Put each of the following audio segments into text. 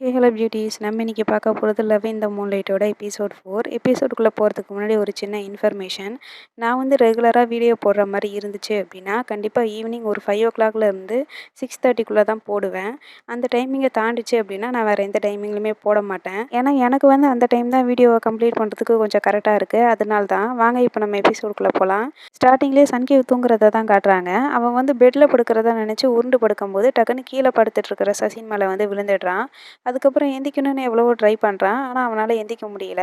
Hey hello beauties நம்ம இன்றைக்கி பார்க்க போகிறது லவ் இந்த மூன்லைட்டோட எபிசோட் ஃபோர் எபிசோடுக்குள்ளே போகிறதுக்கு முன்னாடி ஒரு சின்ன இன்ஃபர்மேஷன் நான் வந்து ரெகுலராக வீடியோ போடுற மாதிரி இருந்துச்சு அப்படின்னா கண்டிப்பாக ஈவினிங் ஒரு ஃபைவ் ஓ கிளாக்லேருந்து சிக்ஸ் தேர்ட்டிக்குள்ளே தான் போடுவேன். அந்த டைமிங்கை தாண்டிச்சு அப்படின்னா நான் வேறு எந்த டைமிங்லையுமே போட மாட்டேன். ஏன்னா எனக்கு வந்து அந்த டைம் தான் வீடியோவை கம்ப்ளீட் பண்ணுறதுக்கு கொஞ்சம் கரெக்டாக இருக்குது அதனால தான் வாங்க இப்போ நம்ம எபிசோடுக்குள்ளே போகலாம் ஸ்டார்டிங்லேயே சன்கீவ் தூங்குறத தான் காட்டுறாங்க. அவன் வந்து பெட்டில் படுக்கிறதா நினச்சி உருண்டு படுக்கும்போது டக்குன்னு கீழே படுத்துட்டு இருக்கிற சசின் மேலே வந்து விழுந்துடுறான். அதுக்கப்புறம் எந்திக்கணும்னு எவ்வளவோ ட்ரை பண்ணுறான் ஆனால் அவனால் எந்திக்க முடியல.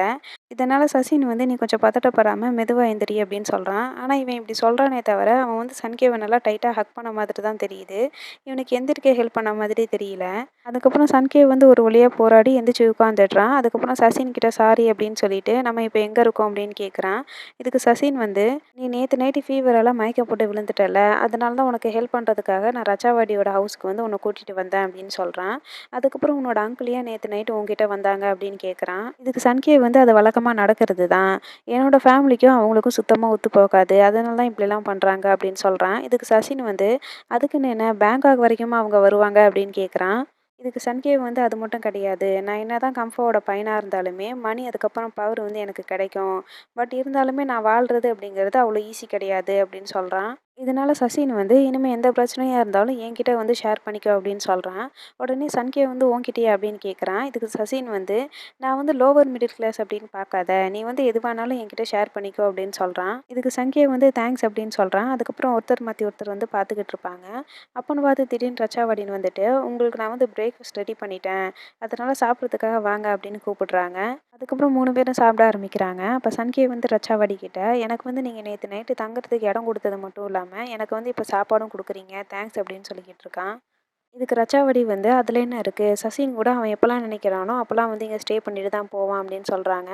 இதனால் சசின் வந்து நீ கொஞ்சம் பதட்டப்படாமல் மெதுவாக எந்திரி அப்படின்னு சொல்கிறான் ஆனால் இவன் இப்படி சொல்கிறானே தவிர அவன் வந்து சன்கேவை நல்லா டைட்டாக ஹக் பண்ண மாதிரி தான் தெரியுது. இவனுக்கு எந்திரிக்க ஹெல்ப் பண்ண மாதிரி தெரியல. அதுக்கப்புறம் சன்கேவ் வந்து ஒரு வழியாக போராடி எந்திரிச்சு உட்காந்துடுறான் அதுக்கப்புறம் சசின் கிட்ட சாரி அப்படின்னு சொல்லிட்டு நம்ம இப்போ எங்கே இருக்கோம்? அப்படின்னு கேட்குறான் இதுக்கு சசின் வந்து நீ நேற்று நைட்டு ஃபீவரெல்லாம் மயக்க போட்டு விழுந்துட்டல அதனால தான் உனக்கு ஹெல்ப் பண்ணுறதுக்காக நான் ரச்சாவாடியோட ஹவுஸ்க்கு வந்து உன்னை கூட்டிகிட்டு வந்தேன் அப்படின்னு சொல்கிறான் அதுக்கப்புறம் உன்னோட அங்கிள் நேற்று நைட்டு உங்ககிட்ட வந்தாங்க அப்படின்னு கேட்குறான் இதுக்கு சன்கேவ் வந்து அது வழக்கமாக நடக்கிறது தான். என்னோட ஃபேமிலிக்கும் அவங்களுக்கும் சுத்தமாக ஒத்து போகாது. அதனால தான் இப்படிலாம் பண்ணுறாங்க அப்படின்னு சொல்கிறான் இதுக்கு சசின் வந்து அதுக்குன்னு என்ன பேங்காக் வரைக்குமா அவங்க வருவாங்க? அப்படின்னு கேட்குறான் இதுக்கு சன்கேவ் வந்து அது மட்டும் கிடையாது. நான் என்ன தான் கம்ஃபோவோட பையனாக இருந்தாலுமே மணி அதுக்கப்புறம் பவர் வந்து எனக்கு கிடைக்கும். பட் இருந்தாலுமே நான் வாழ்கிறது அப்படிங்கிறது அவ்வளோ ஈஸி கிடையாது அப்படின்னு சொல்கிறான் இதனால் சசின் வந்து இனிமேல் எந்த பிரச்சனையாக இருந்தாலும் என்கிட்ட வந்து ஷேர் பண்ணிக்கோ அப்படின்னு சொல்கிறான் உடனே சன்கே வந்து உன்கிட்டயே அப்படின்னு கேட்குறான் இதுக்கு சசின் வந்து நான் வந்து லோவர் மிடில் கிளாஸ் அப்படின்னு பார்க்காத. நீ வந்து எதுவானாலும் என்கிட்ட ஷேர் பண்ணிக்கோ அப்படின்னு சொல்கிறான் இதுக்கு சன்கே வந்து தேங்க்ஸ் அப்படின்னு சொல்கிறான் அதுக்கப்புறம் ஒருத்தர் மாற்றி ஒருத்தர் வந்து பார்த்துக்கிட்டு இருப்பாங்க. அப்போன்னு பார்த்து திடீர்னு ரச்சாவடின்னு வந்துட்டு உங்களுக்கு நான் வந்து பிரேக்ஃபாஸ்ட் ரெடி பண்ணிட்டேன். அதனால் சாப்பிட்றதுக்காக வாங்க அப்படின்னு கூப்பிடுறாங்க. அதுக்கப்புறம் மூணு பேரும் சாப்பிட ஆரம்பிக்கிறாங்க. அப்போ சன்கே வந்து ரச்சாவாடி கிட்ட எனக்கு வந்து நீங்கள் நேற்று நைட்டு தங்குறதுக்கு இடம் கொடுத்தது மட்டும் இல்லாமல் எனக்கு வந்து இப்போ சாப்பாடும் கொடுக்குறீங்க தேங்க்ஸ் அப்படின்னு சொல்லிக்கிட்டு இருக்கான். இதுக்கு ரச்சாவடி வந்து அதில் என்ன இருக்குது சசின் கூட அவன் எப்போல்லாம் நினைக்கிறானோ அப்போல்லாம் வந்து இங்கே ஸ்டே பண்ணிட்டு தான் போவான் அப்படின்னு சொல்கிறாங்க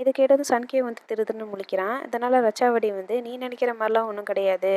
இதை கேட்டது சன்கே வந்து திருதுன்னு முழிக்கிறான். இதனால் ரச்சாவடி வந்து நீ நினைக்கிற மாதிரிலாம் ஒன்றும் கிடையாது.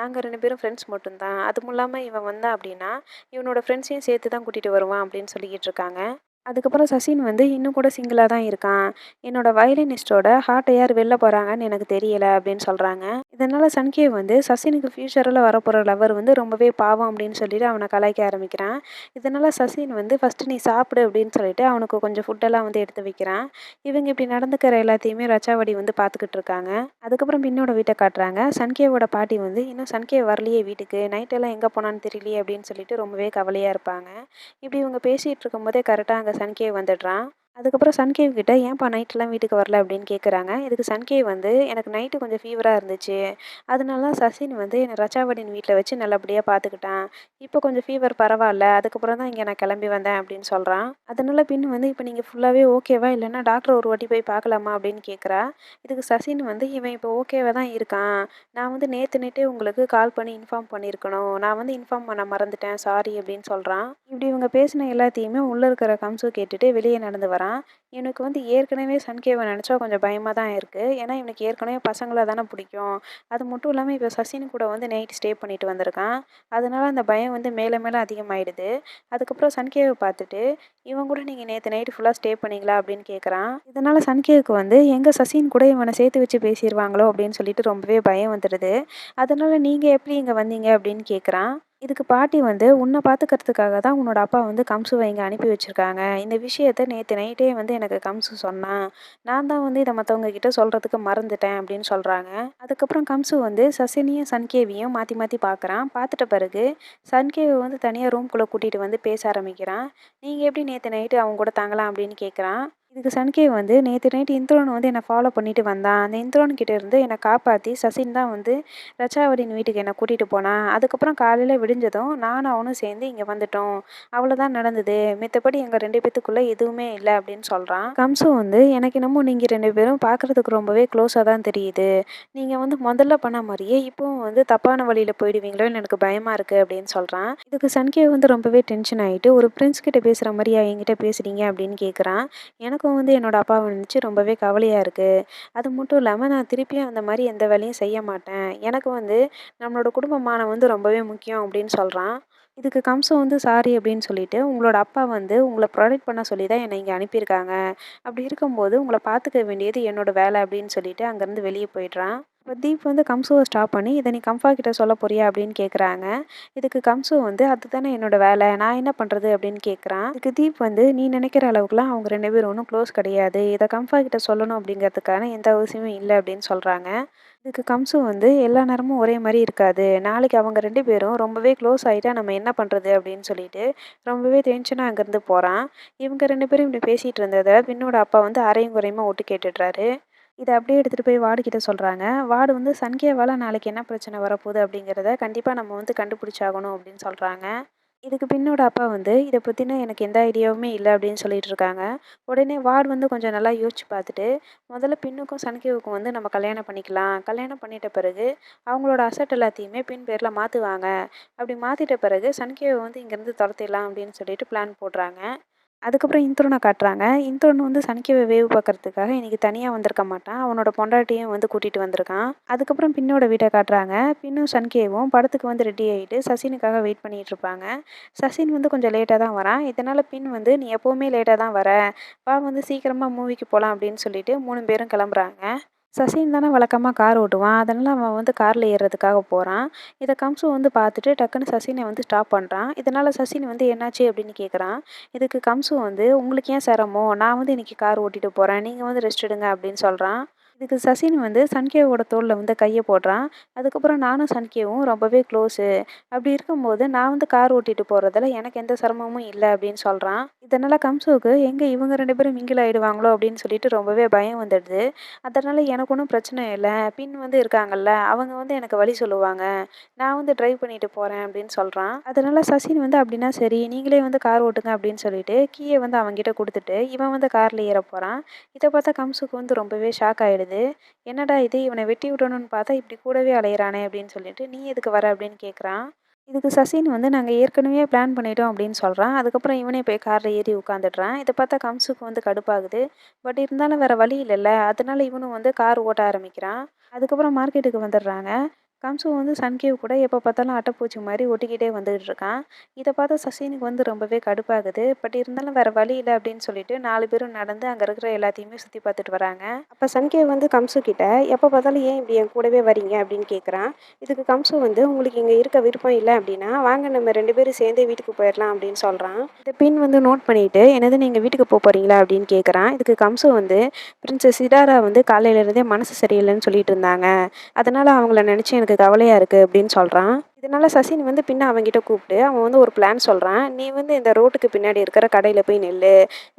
நாங்கள் ரெண்டு பேரும் ஃப்ரெண்ட்ஸ் மட்டும்தான். அதுவும் இல்லாமல் இவன் வந்தான் அப்படின்னா இவனோட ஃப்ரெண்ட்ஸையும் சேர்த்து தான் கூட்டிகிட்டு வருவான் அப்படின்னு சொல்லிக்கிட்டு இருக்காங்க. அதுக்கப்புறம் சசின் வந்து இன்னும் கூட சிங்கிளாக தான் இருக்கான். என்னோடய வயலினிஸ்டோட ஹார்ட்டை யார் வெளில போகிறாங்கன்னு எனக்கு தெரியல அப்படின்னு சொல்கிறாங்க இதனால் சன்கேவ் வந்து சசினுக்கு ஃப்யூச்சரில் வரப்போகிற லவர் வந்து ரொம்பவே பாவம் அப்படின்னு சொல்லிட்டு அவனை கலாய்க்க ஆரம்பிக்கிறான். இதனால் சசின் வந்து ஃபஸ்ட்டு நீ சாப்பிடு அப்படின்னு சொல்லிட்டு அவனுக்கு கொஞ்சம் ஃபுட்டெல்லாம் வந்து எடுத்து வைக்கிறான். இவங்க இப்படி நடந்துக்கிற எல்லாத்தையுமே ரச்சாவடி வந்து பார்த்துக்கிட்டு இருக்காங்க. அதுக்கப்புறம் பின்னோட வீட்டை காட்டுறாங்க. சன்கேவோட பாட்டி வந்து இன்னும் சன்கே வரலையே வீட்டுக்கு. நைட்டெல்லாம் எங்கே போனான்னு தெரியலையே அப்படின்னு சொல்லிட்டு ரொம்பவே கவலையாக இருப்பாங்க. இப்படி இவங்க பேசிகிட்டு இருக்கும்போதே கரெக்டாக அங்கே சன்கேவ் வந்துடுறான் அதுக்கப்புறம் சன்கேவ் கிட்ட ஏன்ப்பா நைட்லாம் வீட்டுக்கு வரல? அப்படின்னு கேட்குறாங்க இதுக்கு சன்கேவ் வந்து எனக்கு நைட்டு கொஞ்சம் ஃபீவராக இருந்துச்சு. அதனால தான் சசின் வந்து என்னை ரச்சாவடின் வீட்டில் வச்சு நல்லபடியாக பார்த்துக்கிட்டான் இப்போ கொஞ்சம் ஃபீவர் பரவாயில்ல அதுக்கப்புறம் தான் இங்கே நான் கிளம்பி வந்தேன் அப்படின்னு சொல்கிறான் அதனால பின் வந்து இப்போ நீங்கள் ஃபுல்லாகவே ஓகேவா இல்லைன்னா டாக்டர் ஒரு வாட்டி போய் பார்க்கலாமா அப்படின்னு கேட்குறா இதுக்கு சசின் வந்து இவன் இப்போ ஓகேவாக தான் இருக்கான். நான் வந்து நேற்று நேற்றே உங்களுக்கு கால் பண்ணி இன்ஃபார்ம் பண்ணியிருக்கணும் நான் வந்து இன்ஃபார்ம் பண்ண மறந்துட்டேன். சாரி அப்படின்னு சொல்கிறான் இப்படி இவங்க பேசின எல்லாத்தையுமே உள்ளே இருக்கிற கம்சு கேட்டுட்டு வெளியே நடந்து வரான். இவனுக்கு வந்து ஏற்கனவே சன்கேவை நினச்சா கொஞ்சம் பயமாக தான் இருக்குது ஏன்னா இவனுக்கு ஏற்கனவே பசங்களை தானே பிடிக்கும். அது மட்டும் இல்லாமல் இப்போ சசின் கூட வந்து நைட் ஸ்டே பண்ணிட்டு வந்திருக்கான். அதனால் அந்த பயம் வந்து மேலே மேலே அதிகமாகிடுது அதுக்கப்புறம் சன்கேவை பார்த்துட்டு இவன் கூட நீங்கள் நேற்று நைட்டு ஃபுல்லாக ஸ்டே பண்ணிங்களா? அப்படின்னு கேட்குறான் இதனால் சன்கேவுக்கு வந்து எங்கள் சசின் கூட இவனை சேர்த்து வச்சு பேசிடுவாங்களோ அப்படின்னு சொல்லிட்டு ரொம்பவே பயம் வந்துடுது. அதனால் நீங்கள் எப்படி இங்கே வந்தீங்க? அப்படின்னு கேட்குறான் இதுக்கு பாட்டி வந்து உன்னை பார்த்துக்கிறதுக்காக தான் உன்னோட அப்பா வந்து கம்சுவை இங்கே அனுப்பி வச்சுருக்காங்க. இந்த விஷயத்த நேற்று நைட்டே வந்து எனக்கு கம்சு சொன்னான். நான் தான் வந்து இதை மற்றவங்க கிட்ட சொல்கிறதுக்கு மறந்துட்டேன் அப்படின்னு சொல்கிறாங்க அதுக்கப்புறம் கம்சு வந்து சசினியும் சன்கேவியும் மாற்றி மாற்றி பார்க்குறான் பார்த்துட்ட பிறகு சன்கேவி வந்து தனியாக ரூம்குள்ளே கூட்டிகிட்டு வந்து பேச ஆரம்பிக்கிறான். நீங்கள் எப்படி நேற்று நைட்டு அவங்க கூட தாங்கலாம்? அப்படின்னு கேட்குறான் இதுக்கு சன்கே வந்து நேற்று நைட்டு இந்திரோன் வந்து என்னை ஃபாலோ பண்ணிட்டு வந்தான். அந்த இந்திரோன் கிட்ட இருந்து என்னை காப்பாற்றி சசின் தான் வந்து ரச்சாவடின் வீட்டுக்கு என்னை கூட்டிகிட்டு போனான். அதுக்கப்புறம் காலையில் விடிஞ்சதும் நானும் அவனும் சேர்ந்து இங்கே வந்துட்டோம். அவ்வளோதான் நடந்தது. மித்தபடி எங்கள் ரெண்டு பேத்துக்குள்ளே எதுவுமே இல்லை அப்படின்னு சொல்கிறான் கம்சு வந்து எனக்கு என்னமோ நீங்கள் ரெண்டு பேரும் பார்க்குறதுக்கு ரொம்பவே க்ளோஸாக தான் தெரியுது. நீங்கள் வந்து முதல்ல பண்ண மாதிரியே இப்போவும் வந்து தப்பான வழியில் போயிடுவீங்களோன்னு எனக்கு பயமாக இருக்குது அப்படின்னு சொல்கிறான் இதுக்கு சன்கே வந்து ரொம்பவே டென்ஷன் ஆகிட்டு ஒரு பிரின்ஸ் கிட்ட பேசுகிற மாதிரியா என்கிட்ட பேசுகிறீங்க அப்படின்னு கேட்குறான் எனக்கு எனக்கும் வந்து என்னோடய அப்பாவை நினச்சி ரொம்பவே கவலையாக இருக்குது அது மட்டும் இல்லாமல் நான் திருப்பியும் அந்த மாதிரி எந்த வேலையும் செய்ய மாட்டேன். எனக்கு வந்து நம்மளோட குடும்பமான வந்து ரொம்பவே முக்கியம் அப்படின்னு சொல்கிறான் இதுக்கு கம்சம் வந்து சாரி அப்படின்னு சொல்லிட்டு உங்களோட அப்பா வந்து உங்களை ப்ரொடெக்ட் பண்ண சொல்லி தான் என்னை இங்கே அனுப்பியிருக்காங்க. அப்படி இருக்கும்போது உங்களை பார்த்துக்க வேண்டியது என்னோட வேலை அப்படின்னு சொல்லிட்டு அங்கேருந்து வெளியே போயிடுறான். இப்போ தீப் வந்து கம்சுவை ஸ்டாப் பண்ணி இதை நீ கம்ஃபா கிட்ட சொல்ல போறியா அப்படின்னு கேட்குறாங்க இதுக்கு கம்சு வந்து அதுதானே என்னோட வேலை நான் என்ன பண்ணுறது அப்படின்னு கேட்குறான் இதுக்கு தீப் வந்து நீ நினைக்கிற அளவுக்குலாம் அவங்க ரெண்டு பேரும் ஒன்றும் க்ளோஸ் கிடையாது. இதை கம்ஃபா கிட்ட சொல்லணும் அப்படிங்கிறதுக்கான எந்த அவசியமும் இல்லை அப்படின்னு சொல்கிறாங்க இதுக்கு கம்சு வந்து எல்லா நேரமும் ஒரே மாதிரி இருக்காது. நாளைக்கு அவங்க ரெண்டு பேரும் ரொம்பவே க்ளோஸ் ஆகிட்டா நம்ம என்ன பண்ணுறது அப்படின்னு சொல்லிட்டு ரொம்பவே டென்ஷனாக அங்கேருந்து போகிறான் இவங்க ரெண்டு பேரும் இப்படி பேசிகிட்டு இருந்ததை பின்னோட அப்பா வந்து அரையும் குறையுமா ஒட்டு கேட்டுடுறாரு. இதை அப்படியே எடுத்துகிட்டு போய் வார்டு கிட்ட சொல்கிறாங்க வார்டு வந்து சன்கேவால் நாளைக்கு என்ன பிரச்சனை வரப்போகுது அப்படிங்கிறத கண்டிப்பாக நம்ம வந்து கண்டுபிடிச்சாகணும் அப்படின்னு சொல்கிறாங்க இதுக்கு பின்னோட அப்பா வந்து இதை பற்றின எனக்கு எந்த ஐடியாவுமே இல்லை அப்படின்னு சொல்லிட்டு இருக்காங்க உடனே வார்டு வந்து கொஞ்சம் நல்லா யோசிச்சு பார்த்துட்டு முதல்ல பின்னுக்கும் சன்கேவுக்கும் வந்து நம்ம கல்யாணம் பண்ணிக்கலாம். கல்யாணம் பண்ணிட்ட பிறகு அவங்களோட அசட் எல்லாத்தையுமே பின் பேரில் மாற்றுவாங்க அப்படி மாற்றிட்ட பிறகு சன்கேவை வந்து இங்கேருந்து துரத்திடலாம் அப்படின்னு சொல்லிட்டு பிளான் போடுறாங்க. அதுக்கப்புறம் இந்திரனை காட்டுறாங்க. இந்திரன் வந்து சனிக்கவை வேவு பார்க்கறதுக்காக இன்றைக்கி தனியாக வந்திருக்க மாட்டான். அவனோட பொண்டாட்டியும் வந்து கூட்டிகிட்டு வந்திருக்கான். அதுக்கப்புறம் பின்னோட வீட்டை காட்டுறாங்க. பின்னும் சனிக்கேவும் படத்துக்கு வந்து ரெடி ஆகிட்டு சசினுக்காக வெயிட் பண்ணிகிட்டு இருப்பாங்க. சசின் வந்து கொஞ்சம் லேட்டாக தான் வரான். இதனால் பின் வந்து நீ எப்போவுமே லேட்டாக தான் வர. வா வந்து சீக்கிரமாக மூவிக்கு போகலாம் அப்படின்னு சொல்லிட்டு மூணு பேரும் கிளம்புறாங்க. சசின் தானே வழக்கமாக கார் ஓட்டுவான். அதனால் அவன் வந்து காரில் ஏறுறதுக்காக போகிறான் இதை கம்சு வந்து பார்த்துட்டு டக்குன்னு சசினை வந்து ஸ்டாப் பண்ணுறான் இதனால் சசின் வந்து என்னாச்சு அப்படின்னு கேட்குறான் இதுக்கு கம்சு வந்து உங்களுக்கு ஏன் சிரமம்? நான் வந்து இன்றைக்கி கார் ஓட்டிகிட்டு போகிறேன் நீங்கள் வந்து ரெஸ்ட் எடுங்க அப்படின்னு சொல்கிறான் இதுக்கு சசின் வந்து சன்கேவோட தோளில் வந்து கையை போடுறான். அதுக்கப்புறம் நானும் சன்கேவும் ரொம்பவே க்ளோஸு. அப்படி இருக்கும்போது நான் வந்து கார் ஓட்டிகிட்டு போகிறதுல எனக்கு எந்த சிரமமும் இல்லை அப்படின்னு சொல்கிறான் இதனால் கம்சுவுக்கு எங்கே இவங்க ரெண்டு பேரும் மிங்கில் ஆகிடுவாங்களோ அப்படின்னு சொல்லிட்டு ரொம்பவே பயம் வந்துடுது. அதனால் எனக்கு ஒன்றும் பிரச்சனை இல்லை. பின் வந்து இருக்காங்கல்ல அவங்க வந்து எனக்கு வழி சொல்லுவாங்க. நான் வந்து ட்ரைவ் பண்ணிட்டு போகிறேன் அப்படின்னு சொல்கிறான் அதனால் சசின் வந்து அப்படின்னா சரி நீங்களே வந்து கார் ஓட்டுங்க அப்படின்னு சொல்லிட்டு கீயை வந்து அவங்ககிட்ட கொடுத்துட்டு இவன் வந்து காரில் ஏற போகிறான் இதை பார்த்தா கம்சுக்கு வந்து ரொம்பவே ஷாக் ஆகிடுது என்னடா இது? இவனை வெட்டி விடணும்னு பார்த்தா இப்படி கூடவே அலையிறானே அப்படின்னு சொல்லிட்டு நீ எதுக்கு வர? அப்படின்னு கேட்குறான் இதுக்கு சசின் வந்து நாங்கள் ஏற்கனவே பிளான் பண்ணிட்டோம் அப்படின்னு சொல்கிறான் அதுக்கப்புறம் இவனே போய் காரில் ஏறி உட்காந்துடுறான் இதை பார்த்தா கம்சுக்கு வந்து கடுப்பாகுது. பட் இருந்தாலும் வேறு வழி இல்லைல்ல. அதனால இவனும் வந்து கார் ஓட்ட ஆரம்பிக்கிறான். அதுக்கப்புறம் மார்க்கெட்டுக்கு வந்துடுறாங்க. கம்சு வந்து சன்கேவ் கூட எப்போ பார்த்தாலும் அட்டைப்பூச்சி மாதிரி ஒட்டிக்கிட்டே வந்துகிட்டு இருக்கான். இதை பார்த்தா சசினுக்கு வந்து ரொம்பவே கடுப்பாகுது. பட் இருந்தாலும் வேறு வழி இல்லை அப்படின்னு சொல்லிட்டு நாலு பேரும் நடந்து அங்கே இருக்கிற எல்லாத்தையுமே சுற்றி பார்த்துட்டு வராங்க. அப்போ சன்கேவ் வந்து கம்சு கிட்ட எப்போ பார்த்தாலும் ஏன் இப்படி என் கூடவே வரீங்க அப்படின்னு கேட்குறான் இதுக்கு கம்சு வந்து உங்களுக்கு இங்கே இருக்க விருப்பம் இல்லை அப்படின்னா வாங்க நம்ம ரெண்டு பேரும் சேர்ந்தே வீட்டுக்கு போயிடலாம் அப்படின்னு சொல்கிறான் இந்த பின் வந்து நோட் பண்ணிவிட்டு என்னது நீங்கள் வீட்டுக்கு போக போகிறீங்களா அப்படின்னு கேட்குறான் இதுக்கு கம்சு வந்து பிரின்சஸ் சிதாரா வந்து காலையிலேருந்தே மனசு சரியில்லைன்னு சொல்லிட்டு இருந்தாங்க. அதனால் அவங்கள நினச்சி எனக்கு கவலையாக இருக்குது அப்படின்னு சொல்கிறான் இதனால் சசின் வந்து பின்ன அவன்கிட்ட கூப்பிட்டு அவன் வந்து ஒரு பிளான் சொல்கிறான் நீ வந்து இந்த ரோட்டுக்கு பின்னாடி இருக்கிற கடையில் போய் நெல்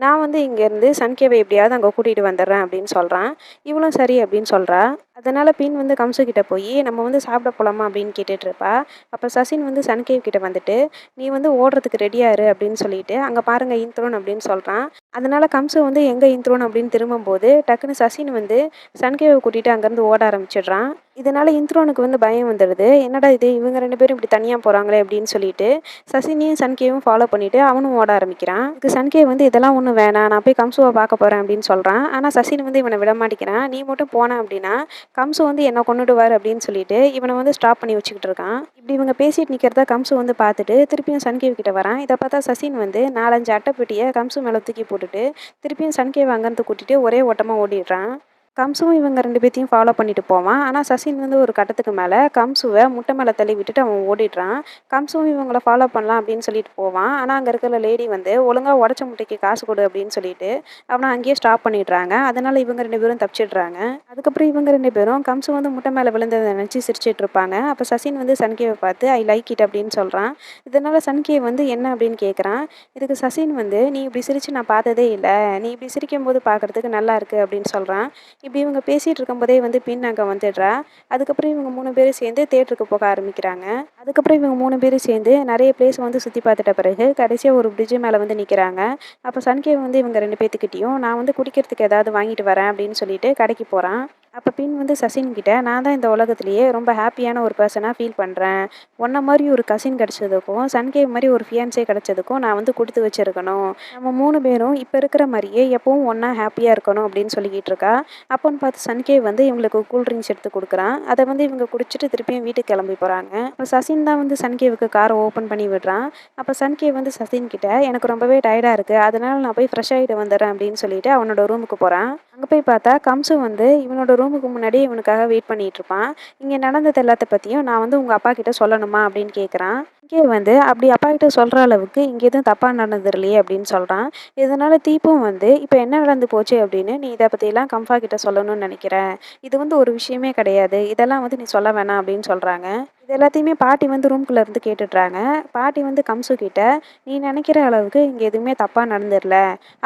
நான் வந்து இங்கேருந்து சன்கேவை எப்படியாவது அங்கே கூட்டிகிட்டு வந்துடுறேன் அப்படின்னு சொல்கிறான் இவளும் சரி அப்படின்னு சொல்கிறா அதனால் பின் வந்து கம்சுக்கிட்ட போய் நம்ம வந்து சாப்பிட போகலாமா அப்படின்னு கேட்டுட்ருப்பா அப்போ சசின் வந்து சன்கேவ் கிட்ட வந்துட்டு நீ வந்து ஓடுறதுக்கு ரெடியாக இரு அப்படின்னு சொல்லிட்டு அங்கே பாருங்க இன்த்ரோன் அப்படின்னு சொல்கிறான் அதனால் கம்சு வந்து எங்கே இன்த்ரோன் அப்படின்னு திரும்பும்போது டக்குன்னு சசின் வந்து சன்கேவை கூட்டிகிட்டு அங்கேருந்து ஓட ஆரம்பிச்சிடுறான். இதனால் இந்த்ரோனுக்கு வந்து பயம் வந்துடுது. என்னடா இது? இவங்க ரெண்டு பேரும் இப்படி தனியாக போகிறாங்களே அப்படின்னு சொல்லிட்டு சசினியும் சன்கேவும் ஃபாலோ பண்ணிவிட்டு அவனும் ஓட ஆரம்பிக்கிறான். இதுக்கு சன்கே வந்து இதெல்லாம் ஒன்றும் வேணாம். நான் போய் கம்சுவை பார்க்க போகிறேன் அப்படின்னு சொல்கிறான் ஆனால் சசின் வந்து இவனை விட மாட்டேங்கிறான். நீ மட்டும் போன அப்படின்னா கம்சு வந்து என்னை கொண்டுடுவார் அப்படின்னு சொல்லிட்டு இவனை வந்து ஸ்டாப் பண்ணி வச்சுக்கிட்டு இருக்கான். இப்படி இவங்க பேசிட்டு நிற்கிறதா கம்சு வந்து பார்த்துட்டு திருப்பியும் சன்கேவ் கிட்ட வரான். இதை பார்த்தா சசின் வந்து நாலஞ்சு அட்டைப்பெட்டியை கம்சு மேலே தூக்கி போட்டுட்டு திருப்பியும் சன்கேவ் அங்கேருந்து கூட்டிகிட்டு ஒரே ஓட்டமாக ஓடிடுறான். கம்சுவும் இவங்க ரெண்டு பேர்த்தையும் ஃபாலோ பண்ணிட்டு போவான். ஆனால் சசின் வந்து ஒரு கட்டத்துக்கு மேலே கம்சுவை முட்டை மேலே தள்ளி விட்டுட்டு அவன் ஓடிடுறான். கம்சுவும் இவங்கள ஃபாலோ பண்ணலாம் அப்படின்னு சொல்லிட்டு போவான். ஆனால் அங்கே இருக்கிற லேடி வந்து ஒழுங்காக உடச்ச முட்டைக்கு காசு கொடு அப்படின்னு சொல்லிட்டு அவனை அங்கேயே ஸ்டாப் பண்ணிடுறாங்க. அதனால இவங்க ரெண்டு பேரும் தப்பிச்சிடுறாங்க. அதுக்கப்புறம் இவங்க ரெண்டு பேரும் கம்சு வந்து முட்டை மேலே விழுந்ததை நினச்சி சிரிச்சிட்டு இருப்பாங்க. அப்போ சசின் வந்து சன்கேவை பார்த்து ஐ லைக் இட் அப்படின்னு சொல்கிறான் இதனால சன்கேவ் வந்து என்ன அப்படின்னு கேட்குறான் இதுக்கு சசின் வந்து நீ இப்படி சிரிச்சு நான் பார்த்ததே இல்லை. நீ இப்படி சிரிக்கும் போது பார்க்கறதுக்கு நல்லா இருக்குது அப்படின்னு சொல்கிறான் இப்படி இவங்க பேசிகிட்டு இருக்கும்போதே வந்து பின் அங்கே வந்துடுறா. அதுக்கப்புறம் இவங்க மூணு பேரும் சேர்ந்து தேட்டருக்கு போக ஆரம்பிக்கிறாங்க. அதுக்கப்புறம் இவங்க மூணு பேரும் சேர்ந்து நிறைய பிளேஸ் வந்து சுற்றி பார்த்துட்ட பிறகு கடைசியாக ஒரு பிரிட்ஜு மேலே வந்து நிற்கிறாங்க அப்போ சன்கேவ் வந்து இவங்க ரெண்டு பேர்த்துக்கிட்டேயும் நான் வந்து குடிக்கிறதுக்கு ஏதாவது வாங்கிட்டு வரேன் அப்படின்னு சொல்லிட்டு கடைக்கு போகிறான் அப்போ பின் வந்து சசின்கிட்ட நான் தான் இந்த உலகத்துலேயே ரொம்ப ஹாப்பியான ஒரு பர்சனாக ஃபீல் பண்ணுறேன் உன்ன மாதிரி ஒரு கசின் கிடச்சதுக்கும் சன்கேவ் மாதிரி ஒரு ஃபியான்ஸே கிடச்சதுக்கும் நான் வந்து கொடுத்து வச்சிருக்கணும். நம்ம மூணு பேரும் இப்போ இருக்கிற மாதிரியே எப்பவும் ஒன்றா ஹாப்பியாக இருக்கணும் அப்படின்னு சொல்லிக்கிட்டு இருக்கா. அப்போன்னு பார்த்து சன்கேவ் வந்து இவங்களுக்கு கூல் ட்ரிங்க்ஸ் எடுத்து கொடுக்குறான். அதை வந்து இவங்க குடிச்சிட்டு திருப்பியும் வீட்டுக்கு கிளம்பி போகிறாங்க அப்போ சசின் தான் வந்து சன்கேவுக்கு காரை ஓப்பன் பண்ணி விடுறான். அப்போ சன்கேவ் வந்து சசின் கிட்ட எனக்கு ரொம்பவே டயர்டாக இருக்குது அதனால் நான் போய் ஃப்ரெஷ் ஆகிட்டு வந்துடுறேன் அப்படின்னு சொல்லிட்டு அவனோட ரூமுக்கு போகிறான் அங்கே போய் பார்த்தா கம்சு வந்து இவனோட ரூமுக்கு முன்னாடி இவனுக்காக வெயிட் பண்ணிகிட்ருப்பான் இங்கே நடந்தது எல்லாத்த பற்றியும் நான் வந்து உங்கள் அப்பா கிட்ட சொல்லணுமா அப்படின்னு கேட்குறான் இங்கே வந்து அப்படி அப்பா கிட்ட சொல்கிற அளவுக்கு இங்கே எதுவும் தப்பாக நடந்துடலையே அப்படின்னு சொல்கிறான் இதனால் தீப்பும் வந்து இப்போ என்ன நடந்து போச்சு அப்படின்னு நீ இதை பற்றிலாம் கம்ஃபா கிட்ட சொல்லணும்னு நினைக்கிறேன் இது வந்து ஒரு விஷயமே கிடையாது. இதெல்லாம் வந்து நீ சொல்ல வேணாம் அப்படின்னு சொல்கிறாங்க இது எல்லாத்தையுமே பாட்டி வந்து ரூம்குள்ளே இருந்து கேட்டுட்றாங்க. பாட்டி வந்து கம்சு கிட்ட நீ நினைக்கிற அளவுக்கு இங்கே எதுவுமே தப்பாக நடந்துடல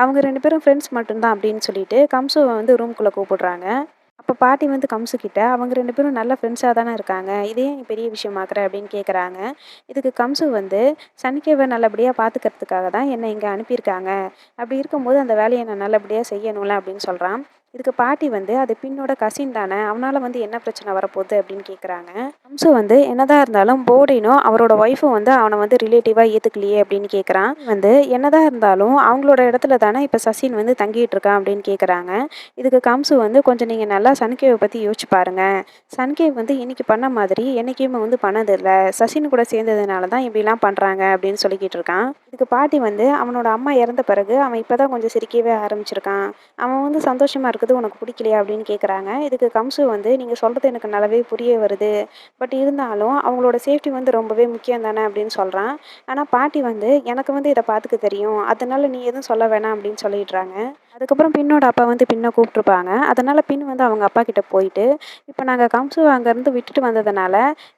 அவங்க ரெண்டு பேரும் ஃப்ரெண்ட்ஸ் மட்டும்தான் அப்படின்னு சொல்லிட்டு கம்சுவை வந்து ரூம்குள்ளே கூப்பிடுறாங்க. அப்போ பாட்டி வந்து கம்சுக்கிட்ட அவங்க ரெண்டு பேரும் நல்ல ஃப்ரெண்ட்ஸாக தானே இருக்காங்க. இதே நீ பெரிய விஷயமாக்குற அப்படின்னு கேட்குறாங்க இதுக்கு கம்சு வந்து சனிக்கேவை நல்லபடியாக பார்த்துக்கிறதுக்காக தான் என்னை இங்கே அனுப்பியிருக்காங்க. அப்படி இருக்கும்போது அந்த வேலையை நான் நல்லபடியாக செய்யணும்ல அப்படின்னு சொல்கிறான் இதுக்கு பாட்டி வந்து அது பின்னோட கசின் தானே அவனால் வந்து என்ன பிரச்சனை வரப்போகுது அப்படின்னு கேட்குறாங்க ஹம்சு வந்து என்னதான் இருந்தாலும் போர்டினும் அவரோட ஒய்ஃபும் வந்து அவனை வந்து ரிலேட்டிவாக ஏற்றுக்கலையே அப்படின்னு கேட்குறான் வந்து என்னதான் இருந்தாலும் அவங்களோட இடத்துல தானே இப்போ சசின் வந்து தங்கிட்டு இருக்கான் அப்படின்னு கேட்குறாங்க இதுக்கு கம்சு வந்து கொஞ்சம் நீங்கள் நல்லா சன்கேவை பற்றி யோசிச்சு பாருங்கள் சன்கேவ் வந்து இன்னைக்கு பண்ண மாதிரி என்றைக்குமே வந்து பண்ணதில்லை சசின் கூட சேர்ந்ததுனால தான் இப்படிலாம் பண்ணுறாங்க அப்படின்னு சொல்லிக்கிட்டு இருக்கான். இதுக்கு பாட்டி வந்து அவனோட அம்மா இறந்த பிறகு அவன் இப்போ தான் கொஞ்சம் சிரிக்கவே ஆரம்பிச்சிருக்கான். அவன் வந்து சந்தோஷமாக இருக்குது உனக்கு பிடிக்கலையா அப்படின்னு கேட்குறாங்க இதுக்கு கம்சு வந்து நீங்கள் சொல்கிறது எனக்கு நல்லாவே புரிய வருது. பட் இருந்தாலும் அவங்களோட சேஃப்டி வந்து ரொம்பவே முக்கியம் தானே அப்படின்னு சொல்கிறான் ஆனால் பாட்டி வந்து எனக்கு வந்து இதை பார்த்துக்க தெரியும். அதனால நீ எதுவும் சொல்ல வேணாம் அப்படின்னு சொல்லிடுறாங்க. அதுக்கப்புறம் பின்னோட அப்பா வந்து பின்னை கூப்பிட்ருப்பாங்க அதனால் பின் வந்து அவங்க அப்பா கிட்ட போயிட்டு இப்போ நாங்கள் கம்சு அங்கேருந்து விட்டுட்டு வந்ததுனால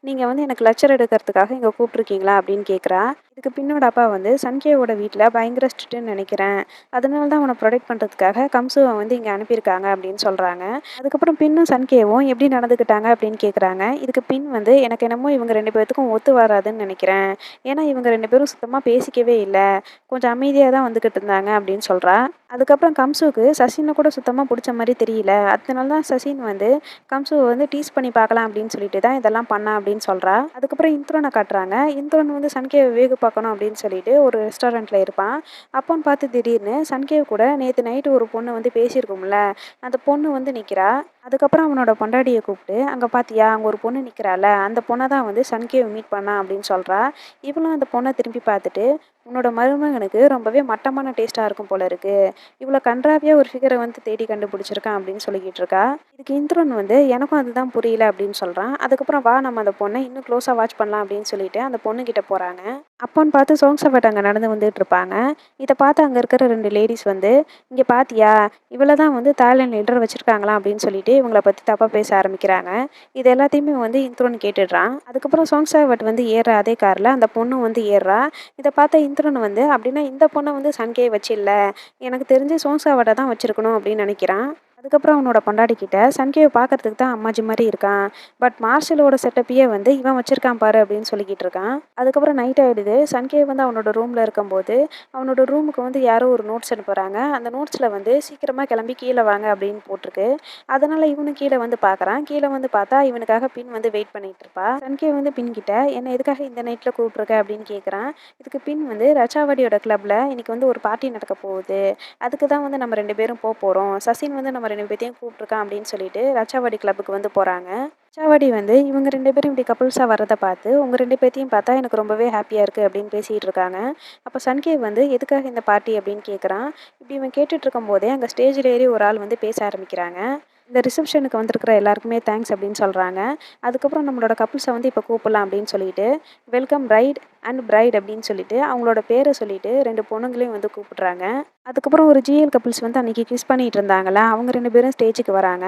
நீங்கள் வந்து எனக்கு லெக்சர் எடுக்கிறதுக்காக இங்கே கூப்பிட்ருக்கீங்களா அப்படின்னு கேட்குறா இதுக்கு பின்னோட அப்பா வந்து சன்கேவோட வீட்டில் பயங்கர ஸ்ட்ரிக்ட்டுன்னு நினைக்கிறேன். அதனால தான் அவனை ப்ரொடெக்ட் பண்ணுறதுக்காக கம்சுவை வந்து இங்கே அனுப்பியிருக்காங்க அப்படின்னு சொல்கிறாங்க அதுக்கப்புறம் பின்னும் சன்கேவும் எப்படி நடந்துக்கிட்டாங்க அப்படின்னு கேட்குறாங்க இதுக்கு பின் வந்து எனக்கு என்னமோ இவங்க ரெண்டு பேர்த்துக்கும் ஒத்து வராதுன்னு நினைக்கிறேன். ஏன்னா இவங்க ரெண்டு பேரும் சுத்தமாக பேசிக்கவே இல்லை. கொஞ்சம் அமைதியாக தான் வந்துக்கிட்டு இருந்தாங்க அப்படின்னு சொல்கிறா அதுக்கப்புறம் கம்சுவுக்கு சசினை கூட சுத்தமாக பிடிச்ச மாதிரி தெரியல. அதனால தான் சசின் வந்து கம்சுவை வந்து டீஸ் பண்ணி பார்க்கலாம் அப்படின்னு சொல்லிட்டு தான் இதெல்லாம் பண்ணா அப்படின்னு சொல்கிறா அதுக்கப்புறம் இந்திரனை காட்டுறாங்க. இந்திரன் வந்து சன்கேவை வேகு பார்க்கணும் அப்படின்னு சொல்லிட்டு ஒரு ரெஸ்டாரண்ட்டில் இருப்பான். அப்போன்னு பார்த்து திடீர்னு சன்கேவ் கூட நேற்று நைட்டு ஒரு பொண்ணு வந்து பேசியிருக்கோம்ல அந்த பொண்ணு வந்து நிற்கிறா அதுக்கப்புறம் அவனோட பொண்டாட்டியை கூப்பிட்டு அங்கே பார்த்தியா அங்கே ஒரு பொண்ணு நிற்கிறாள் அந்த பொண்ணை தான் வந்து சன்கேவை மீட் பண்ணா அப்படின்னு சொல்கிறா இவளும் அந்த பொண்ணை திரும்பி பார்த்துட்டு உன்னோட மருமகனுக்கு ரொம்பவே மட்டமான டேஸ்ட்டாக இருக்கும் போல இருக்கு. இவ்வளோ கன்றாவியாக ஒரு ஃபிகரை வந்து தேடி கண்டுபிடிச்சிருக்கான் அப்படின்னு சொல்லிக்கிட்டு இருக்கா. இதுக்கு இந்திரன் வந்து எனக்கும் அதுதான் புரியல அப்படின்னு சொல்கிறான் அதுக்கப்புறம் வா நம்ம அந்த பொண்ணை இன்னும் க்ளோஸாக வாட்ச் பண்ணலாம் அப்படின்னு சொல்லிட்டு அந்த பொண்ணுக்கிட்ட போகிறாங்க அப்போன்னு பார்த்து சோங்சபட் அங்கே நடந்து வந்துட்டு இருப்பாங்க. இதை பார்த்து அங்கே இருக்கிற ரெண்டு லேடிஸ் வந்து இங்கே பார்த்தியா இவ்வளோ தான் வந்து தாய்லாண்ட் லீடர் வச்சுருக்காங்களாம் அப்படின்னு சொல்லிட்டு இவங்களை பற்றி தப்பாக பேச ஆரம்பிக்கிறாங்க. இது எல்லாத்தையுமே வந்து இந்திரன் கேட்டுடுறான். அதுக்கப்புறம் சோங்சாவட் வந்து ஏற அதே காரில் அந்த பொண்ணு வந்து ஏறுறா. இதை பார்த்த இந்திரன் வந்து அப்படின்னா இந்த பொண்ணை வந்து சன்கே வச்சில்ல எனக்கு தெரிஞ்சு சோங்சாவட்டை தான் வச்சுருக்கணும் அப்படின்னு நினைக்கிறான். அதுக்கப்புறம் அவனோட பொண்டாட்டிக்கிட்ட சன்கேவை பார்க்கறதுக்கு தான் அம்மாஜி மாதிரி இருக்கான். பட் மார்ஷலோட செட்டப்பையே வந்து இவன் வச்சிருக்கான் பாரு அப்படின்னு சொல்லிக்கிட்டு இருக்கான். அதுக்கப்புறம் நைட் ஆகிடுது சன்கே வந்து அவனோட ரூமில் இருக்கும்போது அவனோட ரூமுக்கு வந்து யாரோ ஒரு நோட்ஸ் அனுப்புகிறாங்க அந்த நோட்ஸில் வந்து சீக்கிரமாக கிளம்பி கீழே வாங்க அப்படின்னு போட்டிருக்கு. அதனால் இவனும் கீழே வந்து பார்க்குறான் கீழே வந்து பார்த்தா இவனுக்காக பின் வந்து வெயிட் பண்ணிட்டு இருப்பா. சன்கே வந்து பின் கிட்ட என்னை எதுக்காக இந்த நைட்டில் கூப்பிட்ருக்க அப்படின்னு கேட்குறான் இதுக்கு பின் வந்து ரச்சாவாடியோட கிளப்பில் இன்னைக்கு வந்து ஒரு பார்ட்டி நடக்க போகுது. அதுக்கு தான் வந்து நம்ம ரெண்டு பேரும் போக போகிறோம் சசின் வந்து நம்ம ரெண்டு பேர்த்தையும் கூப்பிட்ருக்கான் அப்படின்னு சொல்லிட்டு ரச்சாவாடி கிளப்புக்கு வந்து போகிறாங்க ரச்சாவாடி வந்து இவங்க ரெண்டு பேரும் இப்படி கப்புள்ஸாக வரதை பார்த்து உங்கள் ரெண்டு பேர்த்தையும் பார்த்தா எனக்கு ரொம்பவே ஹாப்பியாக இருக்குது அப்படின்னு பேசிகிட்டு இருக்காங்க அப்போ சன்கேவ் வந்து எதுக்காக இந்த பார்ட்டி அப்படின்னு கேட்குறான் இப்படி இவன் கேட்டுட்ருக்கும் போதே அங்கே ஸ்டேஜில் ஏறி ஒரு ஆள் வந்து பேச ஆரம்பிக்கிறாங்க. இந்த ரிசப்ஷனுக்கு வந்திருக்கிற எல்லாருக்குமே தேங்க்ஸ் அப்படின்னு சொல்கிறாங்க அதுக்கப்புறம் நம்மளோட கப்புள்ஸை வந்து இப்போ கூப்பிடலாம் அப்படின்னு சொல்லிட்டு வெல்கம் ரைட் அண்ட் பிரைட் அப்படின்னு சொல்லிட்டு அவங்களோட பேரை சொல்லிட்டு ரெண்டு பொண்ணுங்களையும் வந்து கூப்பிட்றாங்க. அதுக்கப்புறம் ஒரு ஜிஎல் கப்புள்ஸ் வந்து அன்றைக்கி கிஸ் பண்ணிகிட்டு இருந்தாங்களே அவங்க ரெண்டு பேரும் ஸ்டேஜுக்கு வராங்க.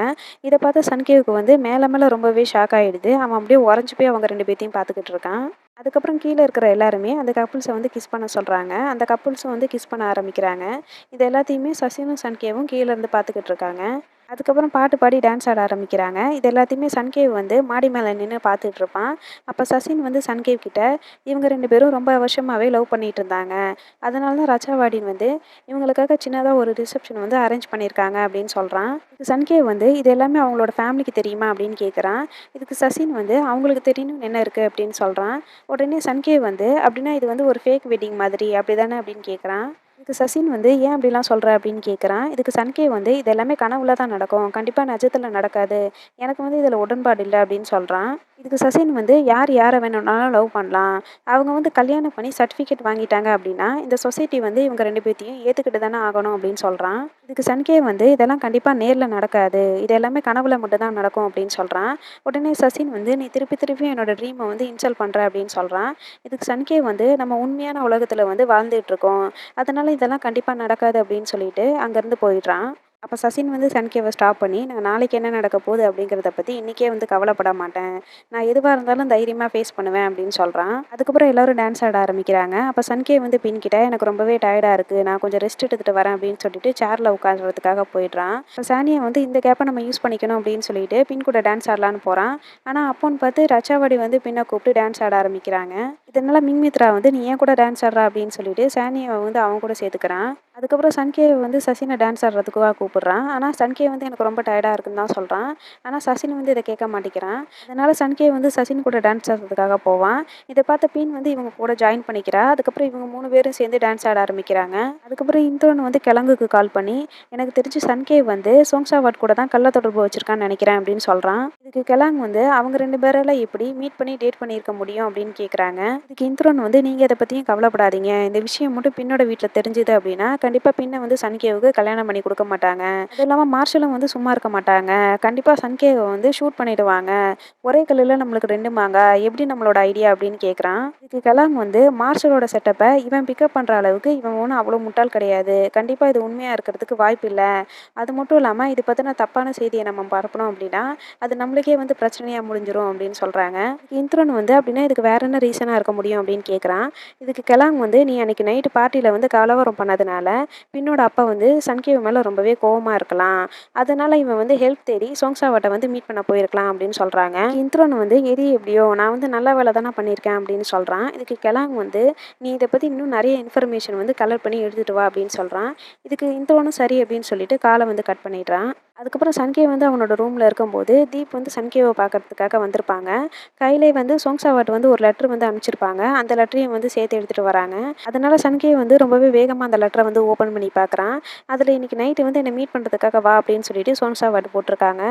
இதை பார்த்து சன்கேவுக்கு வந்து மேலே மேலே ரொம்பவே ஷாக் ஆகிடுது அவன் அப்படியே உறைஞ்சி போய் அவங்க ரெண்டு பேர்த்தையும் பார்த்துக்கிட்டு இருக்கான். அதுக்கப்புறம் கீழே இருக்கிற எல்லாருமே அந்த கப்புள்ஸை வந்து கிஸ் பண்ண சொல்கிறாங்க அந்த கப்புள்ஸும் வந்து கிஸ் பண்ண ஆரம்பிக்கிறாங்க. இது எல்லாத்தையுமே சசினும் சன்கேவும் கீழே இருந்து பார்த்துக்கிட்டு இருக்காங்க. அதுக்கப்புறம் பாட்டு பாடி டான்ஸ் ஆட ஆரம்பிக்கிறாங்க. இது எல்லாத்தையுமே சன்கேவ் வந்து மாடி மேலே நின்று பார்த்துட்டு இருப்பான் அப்போ சசின் வந்து சன்கேவ் கிட்ட இவங்க ரெண்டு பேரும் ரொம்ப வருஷமாகவே லவ் பண்ணிட்டு இருந்தாங்க. அதனால தான் ரச்சாவாடின் வந்து இவங்களுக்காக சின்னதாக ஒரு ரிசப்ஷன் வந்து அரேஞ்ச் பண்ணியிருக்காங்க அப்படின்னு சொல்கிறான் சன்கேவ் வந்து இது எல்லாமே அவங்களோட ஃபேமிலிக்கு தெரியுமா அப்படின்னு கேட்குறான் இதுக்கு சசின் வந்து அவங்களுக்கு தெரியணும்னு என்ன இருக்குது அப்படின்னு சொல்கிறான் உடனே சன்கேவ் வந்து அப்படின்னா இது வந்து ஒரு ஃபேக் வெட்டிங் மாதிரி அப்படி தானே அப்படின்னு கேட்குறான் இதுக்கு சசின் வந்து ஏன் அப்படிலாம் சொல்கிற அப்படின்னு கேட்குறான் இதுக்கு சன்கே வந்து இது எல்லாமே கனவுல தான் நடக்கும். கண்டிப்பாக நிஜத்தில் நடக்காது. எனக்கு வந்து இதில் உடன்பாடு இல்லை அப்படின்னு சொல்கிறான் இதுக்கு சசின் வந்து யார் யாரை வேணும்னாலும் லவ் பண்ணலாம். அவங்க வந்து கல்யாணம் பண்ணி சர்டிஃபிகேட் வாங்கிட்டாங்க அப்படின்னா இந்த சொசைட்டி வந்து இவங்க ரெண்டு பேர்த்தையும் ஏற்றுக்கிட்டு தானே ஆகணும் அப்படின்னு சொல்கிறான் இதுக்கு சன்கே வந்து இதெல்லாம் கண்டிப்பாக நேரில் நடக்காது. இது எல்லாமே கனவுல மட்டும் தான் நடக்கும் அப்படின்னு சொல்கிறான் உடனே சசின் வந்து நீ திருப்பி திருப்பி என்னோட ட்ரீமை வந்து இன்சல்ட் பண்ணுற அப்படின்னு சொல்கிறான் இதுக்கு சன்கே வந்து நம்ம உண்மையான உலகத்தில் வந்து வாழ்ந்துட்டு இருக்கோம். அதனால இதெல்லாம் கண்டிப்பாக நடக்காது அப்படின்னு சொல்லிட்டு அங்கேருந்து போயிடுறான். அப்போ சசின் வந்து சன்கேவை ஸ்டாப் பண்ணி நான் நாளைக்கு என்ன நடக்க போகுது? அப்படிங்கிறத பற்றி இன்றைக்கே வந்து கவலைப்பட மாட்டேன். நான் எதுவாக இருந்தாலும் தைரியமாக ஃபேஸ் பண்ணுவேன் அப்படின்னு சொல்கிறான் அதுக்கப்புறம் எல்லோரும் டான்ஸ் ஆட ஆரம்பிக்கிறாங்க. அப்போ சன்கே வந்து பின்கிட்ட எனக்கு ரொம்பவே டயர்டாக இருக்குது நான் கொஞ்சம் ரெஸ்ட் எடுத்துகிட்டு வரேன் அப்படின்னு சொல்லிட்டு சேரில் உட்காந்துறதுக்காக போயிடுறான். இப்போ சானியை வந்து இந்த கேப்பை நம்ம யூஸ் பண்ணிக்கணும் அப்படின்னு சொல்லிட்டு பின் கூட டான்ஸ் ஆடலான்னு போகிறான் ஆனால் அப்போன்னு பார்த்து ரச்சாவடி வந்து பின்ன கூப்பிட்டு டான்ஸ் ஆட ஆரம்பிக்கிறாங்க. இதனால் மின்மித்ரா வந்து நீ ஏன் கூட டான்ஸ் ஆடுறா? அப்படின்னு சொல்லிட்டு சானியை வந்து அவன் கூட சேர்த்துக்கிறான். அதுக்கப்புறம் சன்கே வந்து சசினை டான்ஸ் ஆடுறதுக்குவா கூப்பிடுறான். ஆனால் சன்கே வந்து எனக்கு ரொம்ப டயர்டாக இருக்குன்னு தான் சொல்கிறான் ஆனால் சசின் வந்து இதை கேட்க மாட்டேங்கிறான். அதனால் சன்கே வந்து சசின் கூட டான்ஸ் ஆடுறதுக்காக போவான். இதை பார்த்த பீன் வந்து இவங்க கூட ஜாயின் பண்ணிக்கிறா. அதுக்கப்புறம் இவங்க மூணு பேரும் சேர்ந்து டான்ஸ் ஆட ஆரம்பிக்கிறாங்க. அதுக்கப்புறம் இந்தோன் வந்து கிழங்குக்கு கால் பண்ணி எனக்கு தெரிஞ்சு சன்கே வந்து சோங்ஷாவாட் கூட தான் கள்ள தொடர்பு வச்சிருக்கான்னு நினைக்கிறேன் அப்படின்னு சொல்கிறான் இதுக்கு கிழங்கு வந்து அவங்க ரெண்டு பேரெல்லாம் எப்படி மீட் பண்ணி டேட் பண்ணியிருக்க முடியும் அப்படின்னு கேட்குறாங்க இதுக்கு இந்திரன் வந்து நீங்கள் இதை பற்றியும் கவலைப்படாதீங்க. இந்த விஷயம் மட்டும் பின்னோட வீட்டில் தெரிஞ்சுது அப்படின்னா கண்டிப்பாக பின்னை வந்து சன்கேவுக்கு கல்யாணம் பண்ணி கொடுக்க மாட்டாங்க. அது இல்லாமல் மார்ஷலும் வந்து சும்மா இருக்க மாட்டாங்க. கண்டிப்பாக சன்கேவை வந்து ஷூட் பண்ணிடுவாங்க ஒரே கல்லில் நம்மளுக்கு ரெண்டு மாங்க. எப்படி நம்மளோட ஐடியா அப்படின்னு கேட்குறான் இதுக்கு கலாம் வந்து மார்ஷலோட செட்டப்பை இவன் பிக்கப் பண்ணுற அளவுக்கு இவன் ஒன்றும் அவ்வளோ முட்டாள் கிடையாது. கண்டிப்பாக இது உண்மையாக இருக்கிறதுக்கு வாய்ப்பு இல்லை. அது மட்டும் இல்லாமல் இது பற்றின தப்பான செய்தியை நம்ம பரப்பணும் அப்படின்னா அது நம்மளுக்கே வந்து பிரச்சனையாக முடிஞ்சிடும் அப்படின்னு சொல்கிறாங்க இந்திரன் வந்து அப்படின்னா இதுக்கு வேற என்ன ரீசனாக இருக்க முடியும் அப்படின்னு கேட்குறான் இதுக்கு கெலாங் வந்து நீ அன்னைக்கு நைட்டு பார்ட்டியில் வந்து கலவரம் பண்ணதுனால பின்னோட அப்பா வந்து சன்கேவ் மேலே ரொம்பவே கோவமாக இருக்கலாம். அதனால இவன் வந்து ஹெல்ப் தேடி சோங்சாவட்டை வந்து மீட் பண்ண போயிருக்கலாம் அப்படின்னு சொல்கிறாங்க இந்திரன் வந்து எது எப்படியோ நான் வந்து நல்ல வேலை தானே பண்ணியிருக்கேன் அப்படின்னு சொல்கிறான் இதுக்கு கெலாங் வந்து நீ இதை பற்றி இன்னும் நிறைய இன்ஃபர்மேஷன் வந்து கலர் பண்ணி எடுத்துகிட்டு வா அப்படின்னு சொல்கிறான் இதுக்கு இந்திரனும் சரி அப்படின்னு சொல்லிட்டு காலை வந்து கட் பண்ணிடுறான். அதுக்கப்புறம் சன்கே வந்து அவனோட ரூமில் இருக்கும்போது தீப் வந்து சன்கேவை பார்க்கறதுக்காக வந்திருப்பாங்க. கையிலே வந்து சோங்சாவாட் வந்து ஒரு லெட்ரு வந்து அனுப்பிச்சிருப்பாங்க. அந்த லெட்டரையும் வந்து சேர்த்து எடுத்துகிட்டு வராங்க. அதனால் சன்கே வந்து ரொம்பவே வேகமாக அந்த லெட்டரை வந்து ஓப்பன் பண்ணி பார்க்குறான். அதில் இன்னைக்கு நைட்டு வந்து என்னை மீட் பண்ணுறதுக்காக வா அப்படின்னு சொல்லிட்டு சோங்சாவாட் போட்டிருக்காங்க.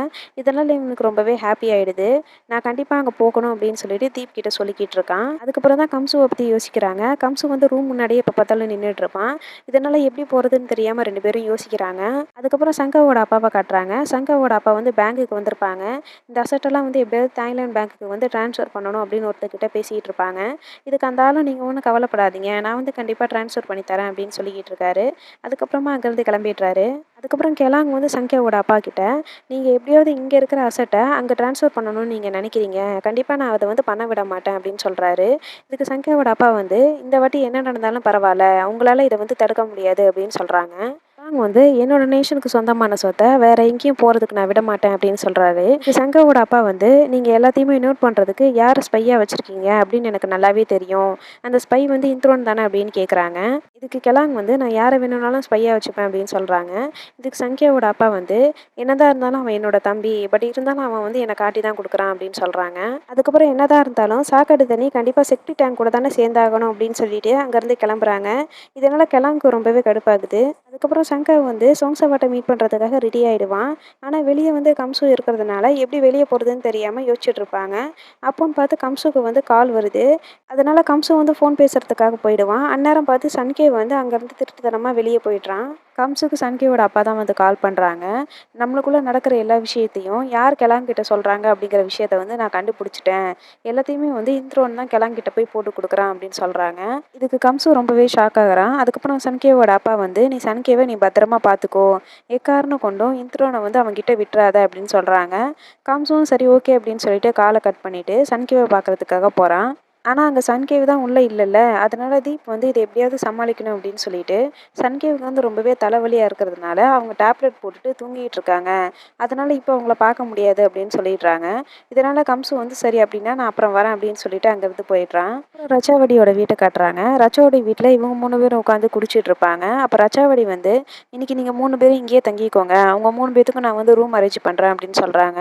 இதெல்லாம் இவனுக்கு ரொம்பவே ஹாப்பி ஆகிடுது நான் கண்டிப்பாக அங்கே போகணும் அப்படின்னு சொல்லிட்டு தீப் கிட்ட சொல்லிக்கிட்டு இருக்கான். அதுக்கப்புறம் தான் கம்சுவை பற்றி யோசிக்கிறாங்க. கம்சு வந்து ரூம் முன்னாடியே எப்போ பார்த்தாலும் நின்றுட்டு இருப்பான். இதனால் எப்படி போகிறதுன்னு தெரியாமல் ரெண்டு பேரும் யோசிக்கிறாங்க. அதுக்கப்புறம் சங்காவோட அப்பாவை காட்டுறாங்க. சங்காவோட அப்பா வந்து பேங்க்குக்கு வந்திருப்பாங்க. இந்த அசட்டெல்லாம் வந்து எப்படியாவது தாய்லாந்து பேங்க்குக்கு வந்து ட்ரான்ஸ்ஃபர் பண்ணணும் அப்படின்னு ஒருத்தர்கிட்ட பேசிகிட்டு இருப்பாங்க. இதுக்கு அந்த ஆளும் நீங்கள் ஒன்றும் கவலைப்படாதீங்க. நான் வந்து கண்டிப்பாக ட்ரான்ஸ்ஃபர் பண்ணி தரேன் அப்படின்னு சொல்லிக்கிட்டு இருக்காரு. அதுக்கப்புறமா அங்கேருந்து கிளம்பிடுறாரு. அதுக்கப்புறம் கெலாங் வந்து சங்கியாவோட அப்பா கிட்ட நீங்கள் எப்படியாவது இங்கே இருக்கிற அசட்டை அங்கே ட்ரான்ஸ்ஃபர் பண்ணணும்னு நீங்கள் நினைக்கிறீங்க. கண்டிப்பாக நான் அதை வந்து பண்ண விட மாட்டேன் அப்படின்னு சொல்கிறாரு இதுக்கு சங்கியாவோட அப்பா வந்து இந்த வாட்டி என்ன நடந்தாலும் பரவாயில்ல. உங்களால் இதை வந்து தடுக்க முடியாது அப்படின்னு சொல்கிறாங்க கெலாங் வந்து என்னோட நேஷனுக்கு சொந்தமான சொத்தை வேற எங்கேயும் போகிறதுக்கு நான் விட மாட்டேன் அப்படின்னு சொல்கிறாரு சங்கவோட அப்பா வந்து நீங்கள் எல்லாத்தையுமே நோட் பண்ணுறதுக்கு யார் ஸ்பையாக வச்சுருக்கீங்க? அப்படின்னு எனக்கு நல்லாவே தெரியும். அந்த ஸ்பை வந்து இன்த்ரோன் தானே அப்படின்னு கேட்குறாங்க இதுக்கு கெலாங் வந்து நான் யாரை வேணும்னாலும் ஸ்பையாக வச்சுப்பேன் அப்படின்னு சொல்கிறாங்க இதுக்கு சங்கியாவோட அப்பா வந்து என்னதான் இருந்தாலும் அவன் என்னோட தம்பி பட் இருந்தாலும் அவன் வந்து என்னை காட்டி தான் கொடுக்குறான் அப்படின்னு சொல்கிறாங்க அதுக்கப்புறம் என்னதான் இருந்தாலும் சாக்கடை தண்ணி கண்டிப்பாக செக்டி டேங்க் கூட தானே சேர்ந்தாகணும் அப்படின்னு சொல்லிட்டு அங்கேருந்து கிளம்புறாங்க. இதனால் கெலாங்க்கு ரொம்பவே கடுப்பாகுது. அதுக்கப்புறம் சங்கர் வந்து சோங்சவாட்டை மீட் பண்ணுறதுக்காக ரெடி ஆகிடுவான் ஆனால் வெளியே வந்து கம்சு இருக்கிறதுனால எப்படி வெளியே போகிறதுன்னு தெரியாமல் யோசிச்சுட்டு இருப்பாங்க. அப்போன்னு பார்த்து கம்சுக்கு வந்து கால் வருது. அதனால் கம்சு வந்து ஃபோன் பேசுறதுக்காக போயிடுவான். அந்நேரம் பார்த்து சன்கே வந்து அங்கேருந்து திருட்டுத்தனமாக வெளியே போயிடுறான். கம்சுக்கு சன்கியோட அப்பா தான் வந்து கால் பண்ணுறாங்க நம்மளுக்குள்ளே நடக்கிற எல்லா விஷயத்தையும் யார் கிட்ட சொல்கிறாங்க அப்படிங்கிற விஷயத்த வந்து நான் கண்டுபிடிச்சிட்டேன். எல்லாத்தையுமே வந்து இந்திரோன் தான் கிளாங்கிட்ட போய் போட்டு கொடுக்குறான் அப்படின்னு சொல்கிறாங்க இதுக்கு கம்சு ரொம்பவே ஷாக் ஆகிறான். அதுக்கப்புறம் சன்கேவோட அப்பா வந்து நீ சன்கேவை நீ பத்திரமா பார்த்துக்கோ எக்காரணம் கொண்டும் இந்திரோனை வந்து அவங்ககிட்ட விட்டுறாத அப்படின்னு சொல்கிறாங்க கம்சும் சரி ஓகே அப்படின்னு சொல்லிட்டு காலை கட் பண்ணிவிட்டு சன்கேவை பார்க்கறதுக்காக போகிறான் ஆனால் அங்கே சன்கேவ் தான் உள்ளே இல்லைல்ல. அதனால தீப் வந்து இதை எப்படியாவது சமாளிக்கணும் அப்படின்னு சொல்லிட்டு சன்கேவுக்கு வந்து ரொம்பவே தலைவலியாக இருக்கிறதுனால அவங்க டேப்லெட் போட்டுட்டு தூங்கிட்டு இருக்காங்க. அதனால் இப்போ அவங்கள பார்க்க முடியாது அப்படின்னு சொல்லிடுறாங்க. இதனால் கம்சு வந்து சரி அப்படின்னா நான் அப்புறம் வரேன் அப்படின்னு சொல்லிட்டு அங்கேருந்து போயிடுறான். ரச்சாவடியோட வீட்டை காட்டுறாங்க. ரச்சாவடி வீட்டில் இவங்க மூணு பேரும் உட்காந்து குடிச்சிட்டு இருப்பாங்க. அப்போ ரச்சாவடி வந்து இன்னைக்கு நீங்கள் மூணு பேரும் இங்கேயே தங்கிக்கோங்க. அவங்க மூணு பேத்துக்கும் நான் வந்து ரூம் அரேஞ்ச் பண்ணுறேன் அப்படின்னு சொல்கிறாங்க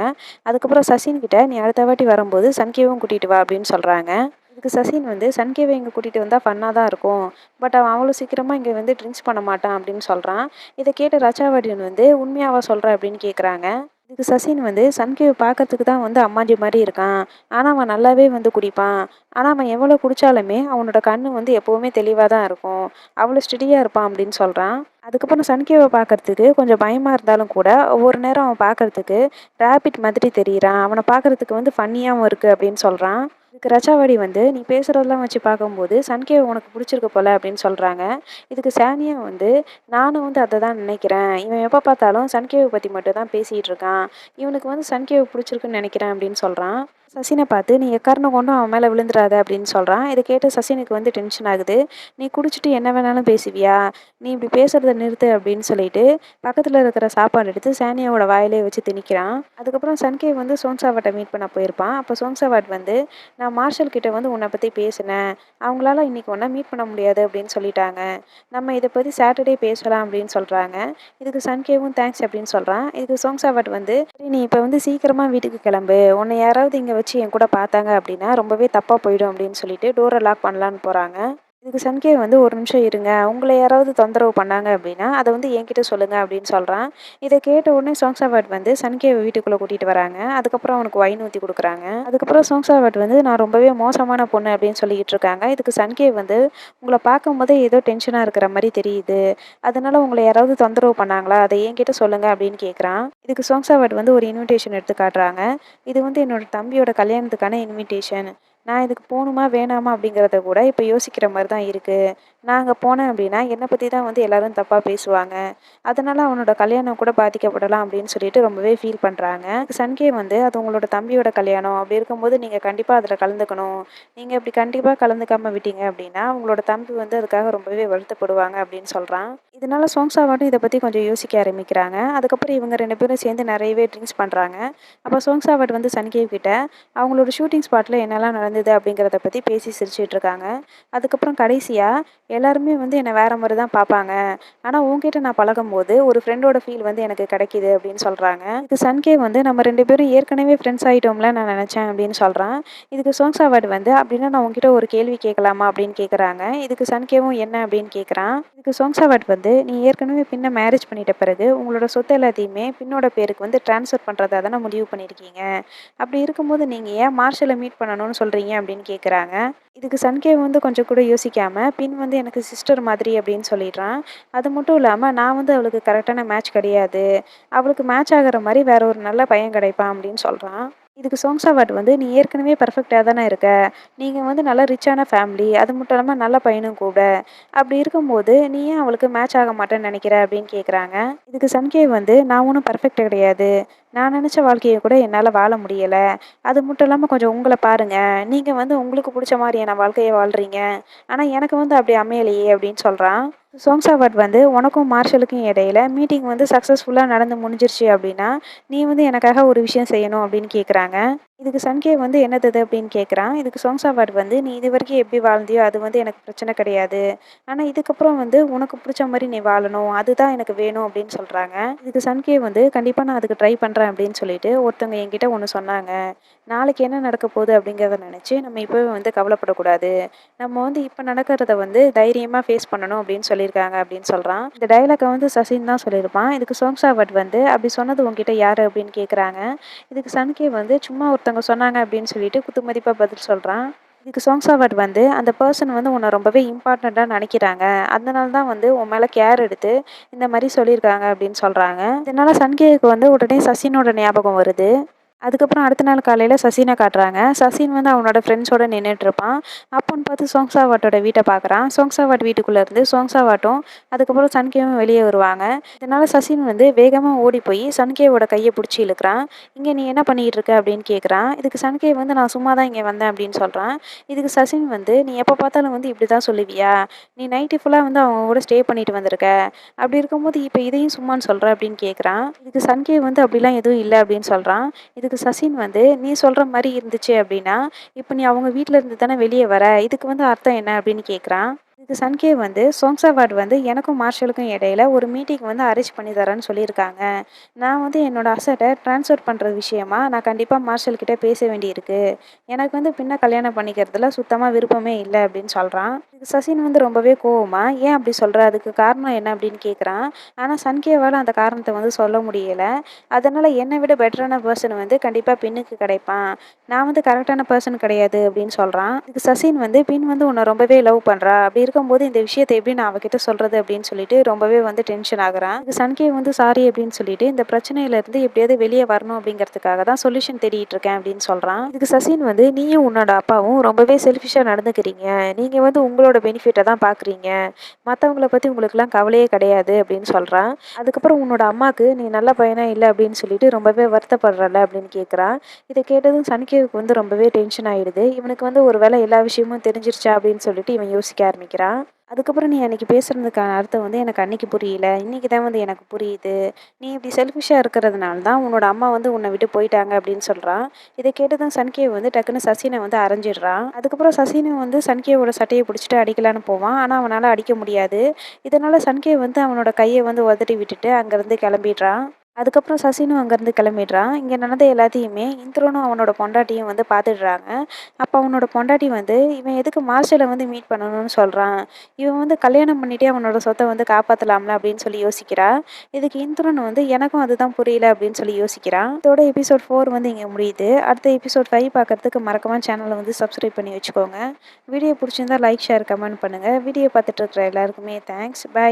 அதுக்கப்புறம் சசின் கிட்ட நீ அடுத்த வாட்டி வரும்போது சன்கேவும் கூட்டிகிட்டு வா அப்படின்னு சொல்கிறாங்க இதுக்கு சசின் வந்து சன்கேவை இங்கே கூட்டிகிட்டு வந்தால் ஃபன்னாக தான் இருக்கும். பட் அவன் அவ்வளோ சீக்கிரமாக இங்கே வந்து ட்ரிங்க்ஸ் பண்ண மாட்டான் அப்படின்னு சொல்கிறான் இதை கேட்ட ரச்சாவடியன் வந்து உண்மையாவா சொல்கிற அப்படின்னு கேட்குறாங்க இதுக்கு சசின் வந்து சன்கேவை பார்க்கறதுக்கு தான் வந்து அம்மாஞ்சி மாதிரி இருக்கான். ஆனால் அவன் நல்லாவே வந்து குடிப்பான். ஆனால் அவன் எவ்வளோ குடித்தாலுமே அவனோட கண் வந்து எப்போவுமே தெளிவாக தான் இருக்கும். அவ்வளோ ஸ்டெடியாக இருப்பான் அப்படின்னு சொல்கிறான் அதுக்கப்புறம் சன்கேவை பார்க்குறதுக்கு கொஞ்சம் பயமாக இருந்தாலும் கூட ஒவ்வொரு நேரம் அவன் பார்க்குறதுக்கு ரேபிட் மாதிரி தெரியிறான். அவனை பார்க்கறதுக்கு வந்து ஃபன்னியாகவும் இருக்குது அப்படின்னு சொல்கிறான் இதுக்கு ரச்சாவடி வந்து நீ பேசுகிறதெல்லாம் வச்சு பார்க்கும்போது சன்கே உனக்கு பிடிச்சிருக்கு போல அப்படின்னு சொல்கிறாங்க இதுக்கு சானியா வந்து நானும் வந்து அதை தான் நினைக்கிறேன். இவன் எப்போ பார்த்தாலும் சன்கேவை பற்றி மட்டும் தான் பேசிகிட்டு இருக்கான். இவனுக்கு வந்து சன்கேவை பிடிச்சிருக்குன்னு நினைக்கிறேன் அப்படின்னு சொல்கிறான் சசினை பார்த்து நீ எக்காரணம் கொண்டும் அவன் மேலே விழுந்துடாத அப்படின்னு சொல்கிறான் இதை கேட்டு சசினுக்கு வந்து டென்ஷன் ஆகுது. நீ குடிச்சிட்டு என்ன வேணாலும் பேசுவியா? நீ இப்படி பேசுகிறத நிறுத்து அப்படின்னு சொல்லிட்டு பக்கத்தில் இருக்கிற சாப்பாடு எடுத்து சானியாவோட வாயிலே வச்சு திணிக்கிறான். அதுக்கப்புறம் சன்கே வந்து சோன்சாவாட்டை மீட் பண்ண போயிருப்பான். அப்போ சோன்சாவாட் வந்து நான் மார்ஷல் கிட்ட வந்து உன்னை பற்றி பேசினேன். அவங்களால இன்னைக்கு ஒன்றா மீட் பண்ண முடியாது அப்படின்னு சொல்லிட்டாங்க. நம்ம இதை பற்றி சாட்டர்டே பேசலாம் அப்படின்னு சொல்கிறாங்க இதுக்கு சன்கேவும் தேங்க்ஸ் அப்படின்னு சொல்கிறான் இதுக்கு சோங்சாவாட் வந்து சரி நீ இப்போ வந்து சீக்கிரமாக வீட்டுக்கு கிளம்பு. உன்னை யாராவது இங்கே வச்சு என் கூட பார்த்தாங்க அப்படின்னா ரொம்பவே தப்பாக போயிடும் அப்படின்னு சொல்லிட்டு டோரை லாக் பண்ணலான்னு போகிறாங்க இதுக்கு சன்கே வந்து ஒரு நிமிஷம் இருங்க. உங்களை யாராவது தொந்தரவு பண்ணாங்க அப்படின்னா அதை வந்து என்கிட்ட சொல்லுங்கள் அப்படின்னு சொல்கிறான் இதை கேட்ட உடனே சோங்சாவாட் வந்து சன்கேவை வீட்டுக்குள்ளே கூட்டிகிட்டு வராங்க. அதுக்கப்புறம் அவனுக்கு வைன் ஊற்றி கொடுக்குறாங்க. அதுக்கப்புறம் சோங்சாவாட் வந்து நான் ரொம்பவே மோசமான பொண்ணு அப்படின்னு சொல்லிக்கிட்டு இருக்காங்க. இதுக்கு சன்கே வந்து உங்களை பார்க்கும்போதே ஏதோ டென்ஷனாக இருக்கிற மாதிரி தெரியுது. அதனால உங்களை யாராவது தொந்தரவு பண்ணாங்களா? அதை என்கிட்ட சொல்லுங்கள் அப்படின்னு கேட்குறான் இதுக்கு சோங்சாவாட் வந்து ஒரு இன்விடேஷன் எடுத்து காட்டுறாங்க. இது வந்து என்னோட தம்பியோட கல்யாணத்துக்கான இன்விடேஷன் நான் இதுக்கு போகணுமா வேணாமா அப்படிங்கிறத கூட இப்போ யோசிக்கிற மாதிரி தான் இருக்குது நான் அங்கே போனேன் அப்படின்னா என்னை பற்றி தான் வந்து எல்லோரும் தப்பாக பேசுவாங்க. அதனால் அவனோட கல்யாணம் கூட பாதிக்கப்படலாம் அப்படின்னு சொல்லிட்டு ரொம்பவே ஃபீல் பண்ணுறாங்க சன்கே வந்து அது உங்களோட தம்பியோட கல்யாணம் அப்படி இருக்கும்போது நீங்கள் கண்டிப்பாக அதில் கலந்துக்கணும். நீங்கள் இப்படி கண்டிப்பாக கலந்துக்காமல் விட்டீங்க அப்படின்னா உங்களோட தம்பி வந்து அதுக்காக ரொம்பவே வருத்தப்படுவாங்க அப்படின்னு சொல்கிறான் இதனால சோங்சாவாட்டும் இதை பற்றி கொஞ்சம் யோசிக்க ஆரம்பிக்கிறாங்க. அதுக்கப்புறம் இவங்க ரெண்டு பேரும் சேர்ந்து நிறையவே ட்ரிங்க்ஸ் பண்ணுறாங்க அப்போ சோங்சாவாட் வந்து சன்கேவ் கிட்ட அவங்களோட ஷூட்டிங் ஸ்பாட்டில் என்னெல்லாம் நடந்தது அப்படிங்கிறத பற்றி பேசி சிரிச்சிட்டு இருக்காங்க. அதுக்கப்புறம் கடைசியாக எல்லாருமே வந்து என்னை வேறு மாதிரி தான் பார்ப்பாங்க. ஆனால் உங்ககிட்ட நான் பழகும் போது ஒரு ஃப்ரெண்டோட ஃபீல் வந்து எனக்கு கிடைக்கிது அப்படின்னு சொல்கிறாங்க இது சன்கே வந்து நம்ம ரெண்டு பேரும் ஏற்கனவே ஃப்ரெண்ட்ஸ் ஆகிட்டோம்ல நான் நினச்சேன் அப்படின்னு சொல்கிறான் இதுக்கு சோங்ஸ் அவார்டு வந்து அப்படின்னா நான் உங்ககிட்ட ஒரு கேள்வி கேட்கலாமா அப்படின்னு கேட்குறாங்க இதுக்கு சன்கேவும் என்ன அப்படின்னு கேட்குறான் இதுக்கு சோங்ஸ் அவார்டு வந்து நீ ஏற்கனவே பின்ன மேரேஜ் பண்ணிட்ட பிறகு உங்களோட சொத்து எல்லாத்தையுமே பின்னோட பேருக்கு வந்து ட்ரான்ஸ்ஃபர் பண்ணுறதா தானே முடிவு பண்ணியிருக்கீங்க அப்படி இருக்கும்போது நீங்கள் ஏன் மார்ஷலை மீட் பண்ணணும்னு சொல்கிறீங்க அப்படின்னு கேட்குறாங்க இதுக்கு சன்கே வந்து கொஞ்சம் கூட யோசிக்காமல் பின் வந்து எனக்கு சிஸ்டர் மாதிரி அப்படின்னு சொல்லிடுறான். அது மட்டும் இல்லாமல் நான் வந்து அவளுக்கு கரெக்டான மேட்ச் கிடையாது. அவளுக்கு மேட்ச் ஆகிற மாதிரி வேற ஒரு நல்ல பையன் கிடைப்பான் அப்படின்னு சொல்கிறான் இதுக்கு சோங்ஸ் அவார்ட் வந்து நீ ஏற்கனவே பர்ஃபெக்டாக தானே இருக்க. நீங்கள் வந்து நல்ல ரிச்சான ஃபேமிலி அது மட்டும் இல்லாமல் நல்ல பையனும் கூட. அப்படி இருக்கும்போது நீ ஏன் அவளுக்கு மேட்ச் ஆக மாட்டேன்னு நினைக்கிற அப்படின்னு கேட்குறாங்க இதுக்கு சன்கே வந்து நான் ஒன்றும் பர்ஃபெக்ட் கிடையாது. நான் நினச்ச வாழ்க்கையை கூட என்னால் வாழ முடியலை. அது மட்டும் இல்லாமல் கொஞ்சம் உங்களை பாருங்கள் நீங்கள் வந்து உங்களுக்கு பிடிச்ச மாதிரியான வாழ்க்கையை வாழ்கிறீங்க ஆனால் எனக்கு வந்து அப்படி அமையலையே அப்படின்னு சொல்கிறான் சோங்சாவாட் வந்து உனக்கும் மார்ஷலுக்கும் இடையில மீட்டிங் வந்து சக்ஸஸ்ஃபுல்லாக நடந்து முடிஞ்சிருச்சு அப்படின்னா நீ வந்து எனக்காக ஒரு விஷயம் செய்யணும் அப்படின்னு கேட்குறாங்க இதுக்கு சன்கே வந்து என்னது அப்படின்னு கேட்குறான் இதுக்கு சோங்சாவாட் வந்து நீ இது வரைக்கும் எப்படி வாழ்ந்தியோ அது வந்து எனக்கு பிரச்சனை கிடையாது. ஆனால் இதுக்கப்புறம் வந்து உனக்கு பிடிச்ச மாதிரி நீ வாழணும். அதுதான் எனக்கு வேணும் அப்படின்னு சொல்கிறாங்க இதுக்கு சன்கே வந்து கண்டிப்பாக நான் அதுக்கு ட்ரை பண்ணுறேன் அப்படின்னு சொல்லிட்டு ஒருத்தவங்க என்கிட்ட ஒன்று சொன்னாங்க. நாளைக்கு என்ன நடக்க போகுது அப்படிங்கிறத நினச்சி நம்ம இப்போவே வந்து கவலைப்படக்கூடாது. நம்ம வந்து இப்போ நடக்கிறத வந்து தைரியமாக ஃபேஸ் பண்ணணும் அப்படின்னு சொல்லியிருக்காங்க அப்படின்னு சொல்கிறான் இந்த டைலாக்கை வந்து சசின் தான் சொல்லியிருப்பான். இதுக்கு சோங்சாவட் வந்து அப்படி சொன்னது உங்ககிட்ட யார்? அப்படின்னு கேட்குறாங்க இதுக்கு சன்கே வந்து சும்மா ஒருத்தவங்க சொன்னாங்க அப்படின்னு சொல்லிட்டு குத்துமதிப்பாக பதில் சொல்கிறான் இதுக்கு சாங்ஸ் சோங்சாவட் வந்து அந்த பர்சன் வந்து உன்னை ரொம்பவே இம்பார்ட்டண்ட்டாக நினைக்கிறாங்க. அதனால தான் வந்து உன் மேலே கேர் எடுத்து இந்த மாதிரி சொல்லியிருக்காங்க அப்படின்னு சொல்கிறாங்க இதனால் சன்கேவுக்கு வந்து உடனே சசினோட ஞாபகம் வருது. அதுக்கப்புறம் அடுத்த நாள் காலையில் சசினை காட்டுறாங்க. சசின் வந்து அவனோட ஃப்ரெண்ட்ஸோட நின்றுட்டுருப்பான் அப்போன்னு பார்த்து சோங்சாவாட்டோட வீட்டை பார்க்குறான். சோங்சாவாட் வீட்டுக்குள்ளேருந்து சோங்சாவாட்டும் அதுக்கப்புறம் சன்கேவும் வெளியே வருவாங்க. இதனால் சசின் வந்து வேகமாக ஓடி போய் சன்கேவோட கையை பிடிச்சி இழுக்கிறான். இங்கே நீ என்ன பண்ணிகிட்டு இருக்க? அப்படின்னு கேட்குறான் இதுக்கு சன்கே வந்து நான் சும்மா தான் இங்கே வந்தேன் அப்படின்னு சொல்கிறான் இதுக்கு சசின் வந்து நீ எப்போ பார்த்தாலும் வந்து இப்படி தான் சொல்லுவியா? நீ நைட்டு ஃபுல்லாக வந்து அவங்க கூட ஸ்டே பண்ணிட்டு வந்திருக்க. அப்படி இருக்கும்போது இப்போ இதையும் சும்மான்னு சொல்கிற அப்படின்னு கேட்குறான் இதுக்கு சன்கே வந்து அப்படிலாம் எதுவும் இல்லை அப்படின்னு சொல்கிறான் இது இதுக்கு சசின் வந்து நீ சொல்கிற மாதிரி இருந்துச்சு அப்படின்னா இப்போ நீ அவங்க வீட்டில் இருந்து தானே வெளியே வர? இதுக்கு வந்து அர்த்தம் என்ன? அப்படின்னு கேட்குறான் இதுக்கு சன்கே வந்து சோங்சாவாட் வந்து எனக்கும் மார்ஷலுக்கும் இடையில ஒரு மீட்டிங் வந்து அரேஞ்ச் பண்ணி தரேன்னு சொல்லியிருக்காங்க. நான் வந்து என்னோட அசட்டை ட்ரான்ஸ்ஃபர் பண்ணுறது விஷயமா நான் கண்டிப்பாக மார்ஷல்கிட்ட பேச வேண்டியிருக்கு. எனக்கு வந்து பின்ன கல்யாணம் பண்ணிக்கிறதுல சுத்தமாக விருப்பமே இல்லை அப்படின்னு சொல்கிறான் இதுக்கு சசின் வந்து ரொம்பவே கோவமா ஏன் அப்படி சொல்கிற அதுக்கு காரணம் என்ன? அப்படின்னு கேட்குறான் ஆனால் சன்கேவால் அந்த காரணத்தை வந்து சொல்ல முடியலை. அதனால் என்னை விட பெட்டரான பர்சன் வந்து கண்டிப்பாக பின்னுக்கு கிடைப்பான். நான் வந்து கரெக்டான பர்சன் கிடையாது அப்படின்னு சொல்கிறான் இதுக்கு சசின் வந்து பின் வந்து உன்னை ரொம்பவே லவ் பண்ணுறா அப்படி இருக்கும்போது இந்த விஷயத்தை எப்படி நான் அவகிட்ட சொல்கிறது அப்படின்னு சொல்லிட்டு ரொம்பவே வந்து டென்ஷன் ஆகுறான். சன்கே வந்து சாரி அப்படின்னு சொல்லிட்டு இந்த பிரச்சனையிலேருந்து எப்படியாவது வெளியே வரணும் அப்படிங்கிறதுக்காக தான் சொல்யூஷன் தேடிட்டு இருக்கேன் அப்படின்னு சொல்கிறான் இதுக்கு சசின் வந்து நீயும் உன்னோட அப்பாவும் ரொம்பவே செல்ஃபிஷாக நடந்துக்கிறீங்க. நீங்கள் வந்து உங்களோட பெனிஃபிட்டை தான் பார்க்குறீங்க மற்றவங்கள பற்றி உங்களுக்குலாம் கவலையே கிடையாது அப்படின்னு சொல்கிறான் அதுக்கப்புறம் உன்னோட அம்மாவுக்கு நீ நல்ல பையனாக இல்லை? அப்படின்னு சொல்லிட்டு ரொம்பவே வருத்தப்படுறல அப்படின்னு கேட்குறான் இதை கேட்டதும் சனிக்கேவுக்கு வந்து ரொம்பவே டென்ஷன் ஆகிடுது இவனுக்கு வந்து ஒரு வேளை எல்லா விஷயமும் தெரிஞ்சிருச்சா அப்படின்னு சொல்லிட்டு இவன் யோசிக்க ஆரம்பிக்கிறான். அதுக்கப்புறம் நீ அன்றைக்கி பேசுகிறதுக்கான அர்த்தம் வந்து எனக்கு அன்றைக்கி புரியல. இன்றைக்கி தான் வந்து எனக்கு புரியுது. நீ இப்படி செல்ஃபிஷாக இருக்கிறதுனால தான் உன்னோட அம்மா வந்து உன்னை விட்டு போயிட்டாங்க அப்படின்னு சொல்கிறான் இதை கேட்டு தான் சன்கேவ் வந்து டக்குன்னு சசினை வந்து அரைஞ்சிடுறான் அதுக்கப்புறம் சசினை வந்து சன்கேவோட சட்டையை பிடிச்சிட்டு அடிக்கலான்னு போவான். ஆனால் அவனால் அடிக்க முடியாது. இதனால் சன்கேவ் வந்து அவனோட கையை வந்து உதட்டி விட்டுட்டு அங்கேருந்து கிளம்பிடுறான் அதுக்கப்புறம் சசினும் அங்கேருந்து கிளம்பிடுறான். இங்கே நடந்த எல்லாத்தையுமே இந்திரனும் அவனோட பொண்டாட்டியும் வந்து பார்த்துடுறாங்க. அப்போ அவனோட பொண்டாட்டி வந்து இவன் எதுக்கு மார்ஷலை வந்து மீட் பண்ணணும்னு சொல்கிறான் இவன் வந்து கல்யாணம் பண்ணிட்டே அவனோட சொத்தை வந்து காப்பாற்றலாம்ல அப்படின்னு சொல்லி யோசிக்கிறா. இதுக்கு இந்திரன் வந்து எனக்கும் அதுதான் புரியல அப்படின்னு சொல்லி யோசிக்கிறான். இதோட எபிசோட் ஃபோர் வந்து இங்கே முடியுது. அடுத்த எபிசோட் ஃபைவ் பார்க்கறதுக்கு மறக்காம சேனலை வந்து சப்ஸ்கிரைப் பண்ணி வச்சுக்கோங்க. வீடியோ பிடிச்சிருந்தா லைக் ஷேர் கமெண்ட் பண்ணுங்கள் வீடியோ பார்த்துட்டு இருக்கிற எல்லாருக்குமே தேங்க்ஸ் பை